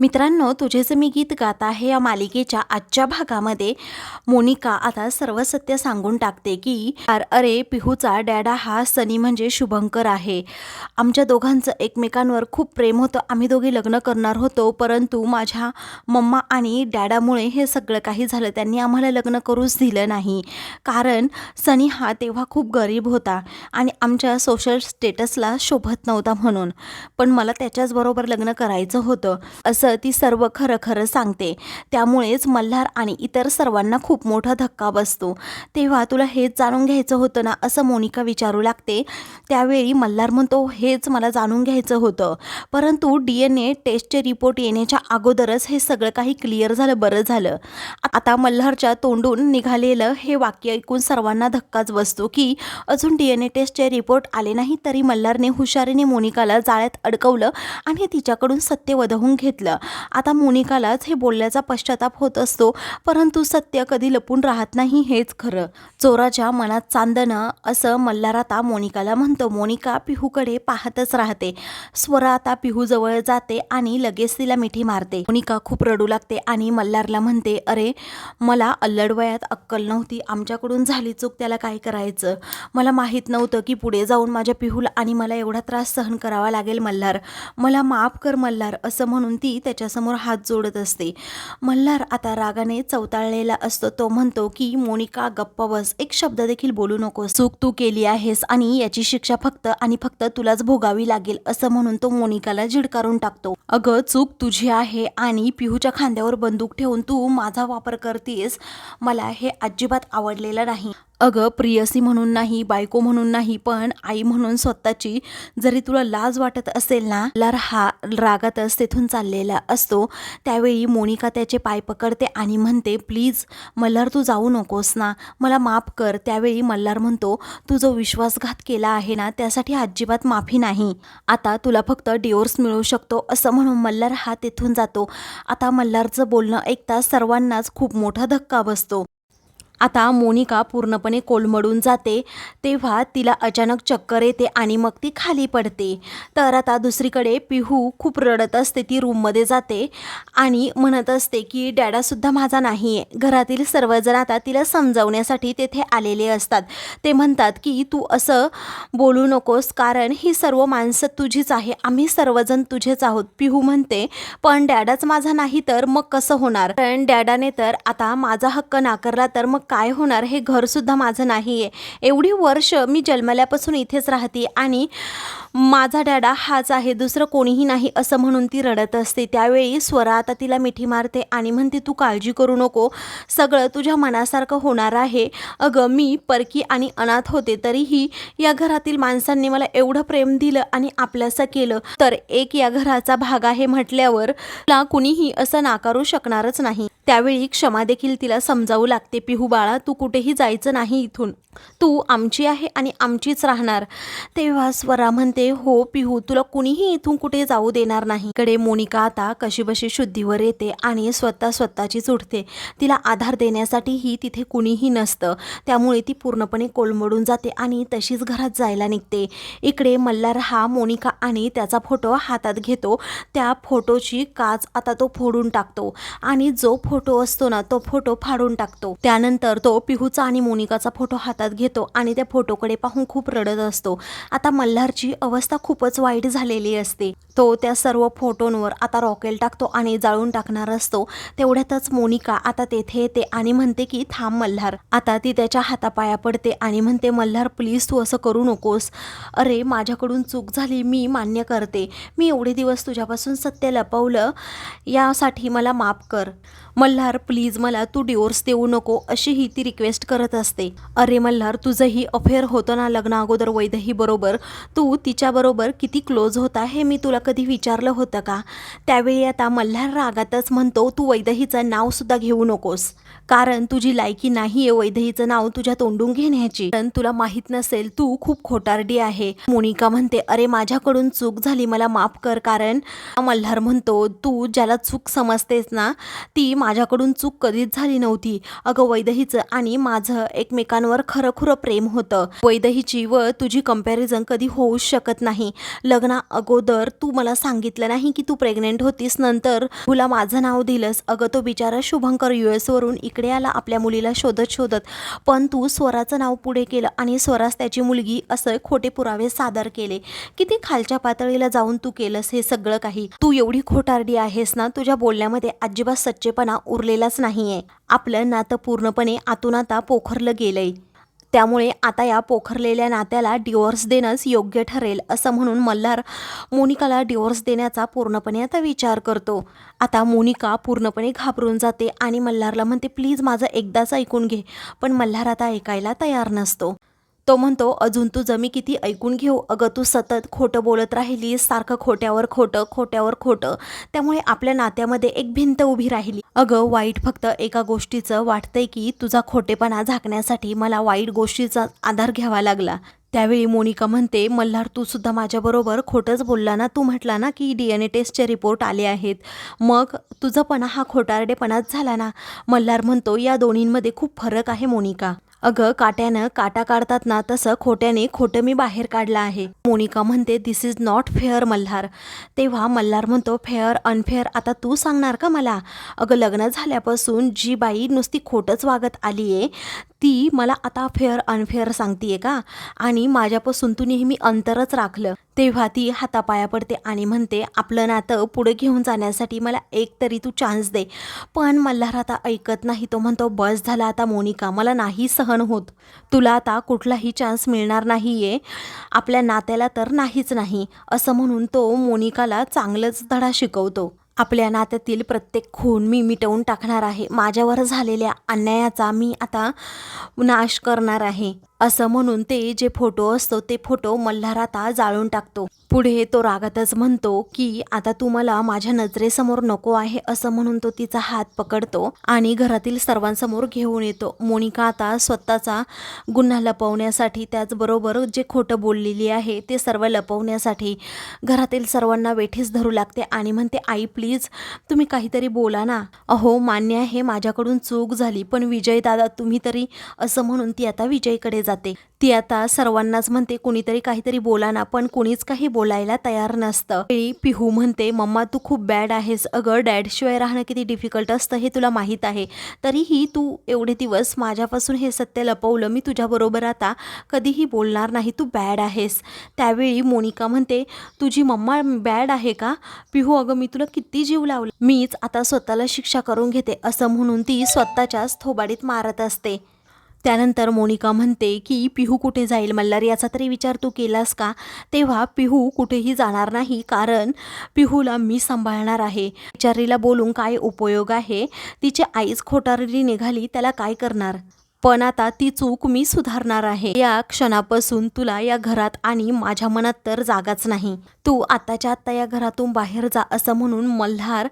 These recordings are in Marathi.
मित्रांनो तुझेच मी गीत गात आहे या मालिकेच्या आजच्या भागामध्ये मोनिका आता सर्व सत्य सांगून टाकते की "अर- अरे पिहूचा डॅडा हा सनी म्हणजे शुभंकर आहे. आमच्या दोघांचं एकमेकांवर खूप प्रेम होतं. आम्ही दोघे लग्न करणार होतो परंतु माझ्या मम्मा आणि डॅडामुळे हे सगळं काही झालं. त्यांनी आम्हाला लग्न करूच दिलं नाही. कारण सनी हा तेव्हा खूप गरीब होता आणि आमच्या सोशल स्टेटसला शोभत नव्हता म्हणून. पण मला त्याच्याचबरोबर लग्न करायचं होतं. असं ती सर्व खरं खरं सांगते. त्यामुळेच मल्हार आणि इतर सर्वांना खूप मोठा धक्का बसतो. तेव्हा तुला हेच जाणून घ्यायचं होतं ना असं मोनिका विचारू लागते. त्यावेळी मल्हार म्हणतो हेच मला जाणून घ्यायचं होतं. परंतु डी एन ए टेस्टचे रिपोर्ट येण्याच्या अगोदरच हे सगळं काही क्लिअर झालं बरं झालं. आता मल्हारच्या तोंडून निघालेलं हे वाक्य ऐकून सर्वांना धक्काच बसतो की अजून डी एन ए टेस्टचे रिपोर्ट आले नाही तरी मल्हारने हुशारीने मोनिकाला जाळ्यात अडकवलं आणि तिच्याकडून सत्य वधवून घेतलं. आता मोनिकालाच हे बोलण्याचा पश्चाताप होत असतो परंतु सत्य कधी लपून राहत नाही हेच खरं. चोराच्या मनात चांदणं असं मल्हार आता मोनिकाला म्हणतो. मोनिका पिहूकडे पाहतच राहते. स्वरा आता पिहूजवळ जाते आणि लगेच तिला मिठी मारते. मोनिका खूप रडू लागते आणि मल्हारला म्हणते अरे मला अल्लडवयात अक्कल नव्हती. आमच्याकडून झाली चूक त्याला काय करायचं? मला माहीत नव्हतं की पुढे जाऊन माझ्या पिहूला आणि मला एवढा त्रास सहन करावा लागेल मल्हार. मला माफ कर मल्हार असं म्हणून ती त्याच्यासमोर हात जोडत असते. मल्हार आता रागाने चवताळलेला असतो. तो म्हणतो की मोनिका गप्प बस. एक शब्द देखील बोलू नको चूक तू केली आहेस आणि याची शिक्षा फक्त आणि फक्त तुलाच भोगावी लागेल असं म्हणून तो मोनिकाला झिडकारून टाकतो. अगं चूक तुझी आहे आणि पिहूच्या खांद्यावर बंदूक ठेवून तू माझा वापर करतेस. मला हे अजिबात आवडलेलं नाही. अगं प्रियसी म्हणून नाही बायको म्हणून नाही पण आई म्हणून स्वतःची. जरी तुला लाज वाटत असेल ना लर हा रागातच तेथून चाललेला असतो. त्यावेळी मोनिका त्याचे पाय पकडते आणि म्हणते प्लीज मल्हार तू जाऊ नकोस ना. मला माफ कर. त्यावेळी मल्हार म्हणतो तू जो विश्वासघात केला आहे ना त्यासाठी अजिबात माफी नाही. आता तुला फक्त डिओर्स मिळू शकतो असं म्हणून मल्हार हा तेथून जातो. आता मल्हारचं बोलणं ऐकता सर्वांनाच खूप मोठा धक्का बसतो. आता मोनिका पूर्णपणे कोलमडून जाते. तेव्हा तिला अचानक चक्कर येते आणि मग ती खाली पडते. तर आता दुसरीकडे पिहू खूप रडत असते ती रूममध्ये जाते आणि म्हणत असते की डॅडासुद्धा माझा नाही आहे घरातील सर्वजण आता तिला समजावण्यासाठी तेथे आलेले असतात. ते म्हणतात की तू असं बोलू नकोस कारण ही सर्व माणसं तुझीच आहे. आम्ही सर्वजण तुझेच आहोत. पिहू म्हणते पण डॅडाच माझा नाही तर मग कसं होणार? कारण डॅडाने तर आता माझा हक्क नाकारला तर मग काय होणार हे घरसुद्धा माझं नाही आहे एवढी वर्ष मी जन्मल्यापासून इथेच राहते आणि माझा डॅडा हाच आहे दुसरं कोणीही नाही असं म्हणून ती रडत असते. त्यावेळी स्वरा आता तिला मिठी मारते आणि म्हणते तू काळजी करू नको सगळं तुझ्या मनासारखं होणार आहे. अगं मी परकी आणि अनाथ होते तरीही या घरातील माणसांनी मला एवढं प्रेम दिलं आणि आपल्यासं केलं. तर एक या घराचा भाग आहे म्हटल्यावर तुला कुणीही असं नाकारू शकणारच नाही. त्यावेळी क्षमा देखील तिला समजावू लागते पिहूबा बाळा तू कुठेही जायचं नाही इथून. तू आमची आहे आणि आमचीच राहणार. तेव्हा स्वरा म्हणते हो पिहू तुला कुणीही इथून कुठे जाऊ देणार नाही. कडे मोनिका आता कशीबशी शुद्धीवर येते आणि स्वतः स्वतःचीच उठते. तिला आधार देण्यासाठीही तिथे कुणीही नसतं. त्यामुळे ती पूर्णपणे कोलमडून जाते आणि तशीच घरात जायला निघते. इकडे मल्हार हा मोनिका आणि त्याचा फोटो हातात घेतो. त्या फोटोची काच आता तो फोडून टाकतो आणि जो फोटो असतो ना तो फोटो फाडून टाकतो. त्यानंतर तो पिहूचा आणि मोनिकाचा फोटो हातात घेतो आणि त्या फोटोकडे पाहून खूप रडत असतो. आता मल्हारची अवस्था खूपच वाईट झालेली असते. तो त्या सर्व फोटोंवर आता रॉकेल टाकतो आणि जाळून टाकणार असतो. तेवढ्यातच मोनिका आता तेथे येते आणि म्हणते की थांब मल्हार आता ती त्याच्या हातापाया पडते आणि म्हणते मल्हार प्लीज तू असं करू नकोस. अरे माझ्याकडून चूक झाली मी मान्य करते. मी एवढे दिवस तुझ्यापासून सत्य लपवलं यासाठी मला माफ कर. मल्हार प्लीज मला तू डिवोर्स देऊ नको अशीही ती रिक्वेस्ट करत असते. अरे मल्हार तुझंही अफेअर होतं ना लग्न अगोदर वैदही बरोबर? तू तिच्याबरोबर किती क्लोज होता हे मी तुला कधी विचारलं होतं का? त्यावेळी आता मल्हार रागातच म्हणतो तू वैदहीचं नावसुद्धा घेऊ नकोस. कारण तुझी लायकी नाही आहे वैदहीचं नाव तुझ्या तोंडून घेण्याची. पण तुला माहीत नसेल तू खूप खोटारडी आहे. मोनिका म्हणते अरे माझ्याकडून चूक झाली मला माफ कर. कारण मल्हार म्हणतो तू ज्याला चूक समजतेस ना ती माझ्याकडून चूक कधीच झाली नव्हती. अगं वैदहीचं आणि माझं एकमेकांवर खरखुरं प्रेम होतं. वैदहीची व तुझी कंपॅरिझन कधी होऊच शकत नाही. लग्ना अगोदर तू मला सांगितलं नाही की तू प्रेग्नेंट होतीस नंतर तुला माझं नाव दिलंस. अगं तो बिचारा शुभंकर यू एसवरून इकडे आला आपल्या मुलीला शोधत शोधत. पण तू स्वराचं नाव पुढे केलं आणि स्वरास त्याची मुलगी असं खोटे पुरावे सादर केले. किती खालच्या पातळीला जाऊन तू केलंस हे सगळं काही? तू एवढी खोटारडी आहेस ना तुझ्या बोलण्यामध्ये अजिबात सच्चेपणा उरलेलाच नाहीये. आपलं नातं पूर्णपणे आतून आता पोखरलं गेलंय. त्यामुळे आता या पोखरलेल्या नात्याला डिवोर्स देणंच योग्य ठरेल असं म्हणून मल्हार मोनिकाला डिवोर्स देण्याचा पूर्णपणे आता विचार करतो. आता मोनिका पूर्णपणे घाबरून जाते आणि मल्हारला म्हणते प्लीज माझं एकदाच ऐकून घे. पण मल्हार आता ऐकायला तयार नसतो. तो म्हणतो अजून तुझं मी किती ऐकून घेऊ? अगं तू सतत खोटं बोलत राहिलीस सारखं खोट्यावर खोटं खोट्यावर खोटं. त्यामुळे आपल्या नात्यामध्ये एक भिंत उभी राहिली. अगं वाईट फक्त एका गोष्टीचं वाटतंय की तुझा खोटेपणा झाकण्यासाठी मला वाईट गोष्टीचा आधार घ्यावा लागला. त्यावेळी मोनिका म्हणते मल्हार तू सुद्धा माझ्याबरोबर खोटंच बोलला ना? तू म्हटला ना की डी एन ए टेस्टचे रिपोर्ट आले आहेत. मग तुझंपणा हा खोटारडेपणाच झाला ना? मल्हार म्हणतो या दोन्हींमध्ये खूप फरक आहे मोनिका. अगं काट्यानं काटा काढतात ना तसं खोट्याने खोटं मी बाहेर काढलं आहे. मोनिका म्हणते this is not fair Malhar. तेव्हा मल्हार म्हणतो फेअर अनफेअर आता तू सांगणार का मला? अगं लग्न झाल्यापासून जी बाई नुसती खोटंच वागत आली आहे ती मला आता फेअर अनफेअर सांगतीये का? आणि माझ्यापासून तू नेहमी अंतरच राखलं. तेव्हा ती हातापाया पडते आणि म्हणते आपलं नातं पुढे घेऊन जाण्यासाठी मला एक तरी तू चान्स दे. पण मल्हार आता ऐकत नाही तो म्हणतो बस झाला आता मोनिका मला नाही सहन होत. तुला आता कुठलाही चान्स मिळणार नाही आहे आपल्या नात्याला तर नाहीच नाही असं म्हणून तो मोनिकाला चांगलंच धडा शिकवतो. आपल्या नात्यातील प्रत्येक खून मी मिटवून टाकणार आहे. माझ्यावर झालेल्या अन्यायाचा मी आता नाश करणार आहे. असं म्हणून ते जे फोटो असतो ते फोटो मल्हार आता जाळून टाकतो. पुढे तो रागातच म्हणतो की आता तू मला माझ्या नजरेसमोर नको आहे असं म्हणून तो तिचा हात पकडतो आणि घरातील सर्वांसमोर घेऊन येतो. मोनिका आता स्वतःचा गुन्हा लपवण्यासाठी त्याचबरोबर जे खोटं बोललेली आहे ते सर्व लपवण्यासाठी घरातील सर्वांना वेठीस धरू लागते आणि म्हणते आई प्लीज तुम्ही काहीतरी बोला ना. अहो मान्य आहे माझ्याकडून चूक झाली पण विजय दादा तुम्ही तरी असं म्हणून ती आता विजयकडे जाते. ती आता सर्वांनाच म्हणते कुणीतरी काहीतरी बोला ना पण कुणीच काही बोलायला तयार नसतं. वेळी पिहू म्हणते मम्मा तू खूप बॅड आहेस. अगं डॅडशिवाय राहणं किती डिफिकल्ट असतं हे तुला माहीत आहे. तरीही तू एवढे दिवस माझ्यापासून हे सत्य लपवलं. मी तुझ्याबरोबर आता कधीही बोलणार नाही. तू बॅड आहेस. त्यावेळी मोनिका म्हणते तुझी मम्मा बॅड आहे का? पिहू अगं मी तुला किती जीव लावला. मीच आता स्वतःला शिक्षा करून घेते. असं म्हणून ती स्वतःच्याच थोबाडीत मारत असते. त्यानंतर मोनिका म्हणते की पिहू कुठे जाईल मल्हार? याचा तरी विचार तू केलास का? तेव्हा पिहू कुठेही जाणार नाही कारण पिहूला मी सांभाळणार आहे. बिचारीला बोलून काय उपयोग आहे? तिची आईच खोटारडी निघाली त्याला काय करणार? पण आता ती चूक मी सुधारणार आहे. या क्षणापासून तुला या घरात आणि माझ्या मनात तर जागाच नाही. तू आताच्या आत्ता या घरातून बाहेर जा असं म्हणून मल्हार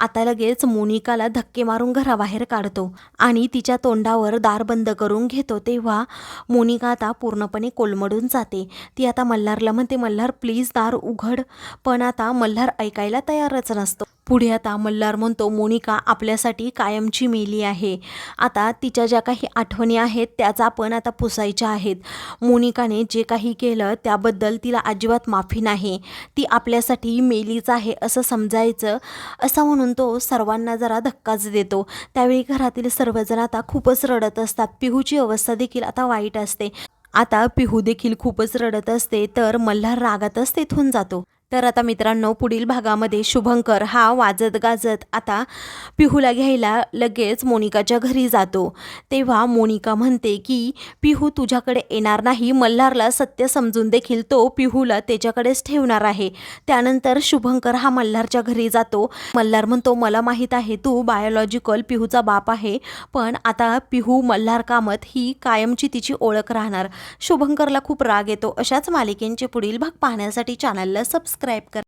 आता लगेच मोनिकाला धक्के मारून घराबाहेर काढतो आणि तिच्या तोंडावर दार बंद करून घेतो तेव्हा मोनिका आता पूर्णपणे कोलमडून जाते. ती आता मल्हारला म्हणते मल्हार प्लीज दार उघड. पण आता मल्हार ऐकायला तयारच नसतो. पुढे आता मल्हार म्हणतो मोनिका आपल्यासाठी कायमची मेली आहे. आता तिच्या ज्या काही आठवणी आहेत त्याचा आपण आता पुसायच्या आहेत. मोनिकाने जे काही केलं त्याबद्दल तिला अजिबात माफी नाही. ती आपल्यासाठी मेलीच आहे असं समजायचं असं म्हणून तो सर्वांना जरा धक्काच देतो. त्यावेळी घरातील सर्वजण आता खूपच रडत असतात. पिहूची अवस्था देखील आता वाईट असते. आता पिहू देखील खूपच रडत असते तर मल्हार रागातच तेथून जातो. तर आता मित्रांनो पुढील भागामध्ये शुभंकर हा वाजत गाजत आता पिहूला घ्यायला लगेच मोनिकाच्या घरी जातो. तेव्हा मोनिका म्हणते की पिहू तुझ्याकडे येणार नाही. मल्हारला सत्य समजून देखील तो पिहूला त्याच्याकडेच ठेवणार आहे. त्यानंतर शुभंकर हा मल्हारच्या घरी जातो. मल्हार म्हणतो मला माहीत आहे तू बायोलॉजिकल पिहूचा बाप आहे पण आता पिहू मल्हार कामत ही कायमची तिची ओळख राहणार. शुभंकरला खूप राग येतो. अशाच मालिकेंचे पुढील भाग पाहण्यासाठी चॅनलला सबस्क्राईब करा.